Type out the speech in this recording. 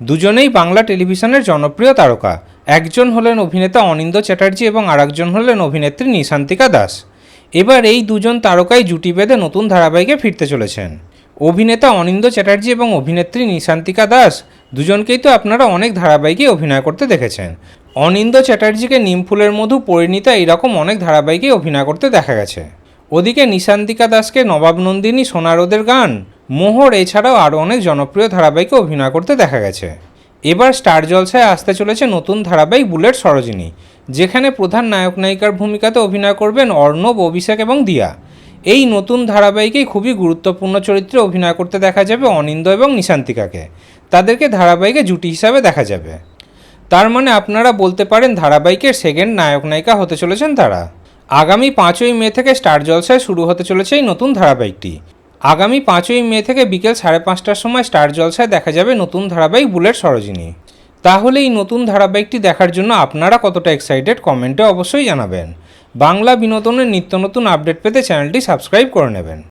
দুজনেই বাংলা টেলিভিশনের জনপ্রিয় তারকা। একজন হলেন অভিনেতা অনিন্দ চ্যাটার্জি এবং আরেকজন হলেন অভিনেত্রী নিশান্তিকা দাস। এবার এই দুজন তারকাই জুটি বেঁধে নতুন ধারাবাহিকে ফিরতে চলেছেন। অভিনেতা অনিন্দ চ্যাটার্জি এবং অভিনেত্রী নিশান্তিকা দাস দুজনকেই তো আপনারা অনেক ধারাবাহিকে অভিনয় করতে দেখেছেন। অনিন্দ চ্যাটার্জিকে নিমফুলের মধু, পরিণীতা এরকম অনেক ধারাবাহিকে অভিনয় করতে দেখা গেছে। ওদিকে নিশান্তিকা দাসকে নবাব নন্দিনী সোনারোদের গান মোহর এছাড়াও আরও অনেক জনপ্রিয় ধারাবাহিকে অভিনয় করতে দেখা গেছে। এবার স্টার জলসায় আসতে চলেছে নতুন ধারাবাহিক বুলেট সরোজিনী, যেখানে প্রধান নায়ক নায়িকার ভূমিকাতে অভিনয় করবেন অর্ণব, অভিষেক এবং দিয়া। এই নতুন ধারাবাহিকেই খুবই গুরুত্বপূর্ণ চরিত্রে অভিনয় করতে দেখা যাবে অনিন্দ এবং নিশান্তিকাকে। তাদেরকে ধারাবাহিকে জুটি হিসাবে দেখা যাবে। তার মানে আপনারা বলতে পারেন ধারাবাহিকের সেকেন্ড নায়ক নায়িকা হতে চলেছেন তারা। আগামী পাঁচই মে থেকে স্টার জলসায় শুরু হতে চলেছে এই নতুন ধারাবাহিকটি। আগামী পাঁচই মে থেকে বিকেল সাড়ে পাঁচটার সময় স্টার জলসায় দেখা যাবে নতুন ধারাবাহিক বুলেট সরোজিনী। তাহলে এই নতুন ধারাবাহিকটি দেখার জন্য আপনারা কতটা এক্সাইটেড কমেন্টে অবশ্যই জানাবেন। বাংলা বিনোদনের নিত্য নতুন আপডেট পেতে চ্যানেলটি সাবস্ক্রাইব করে নেবেন।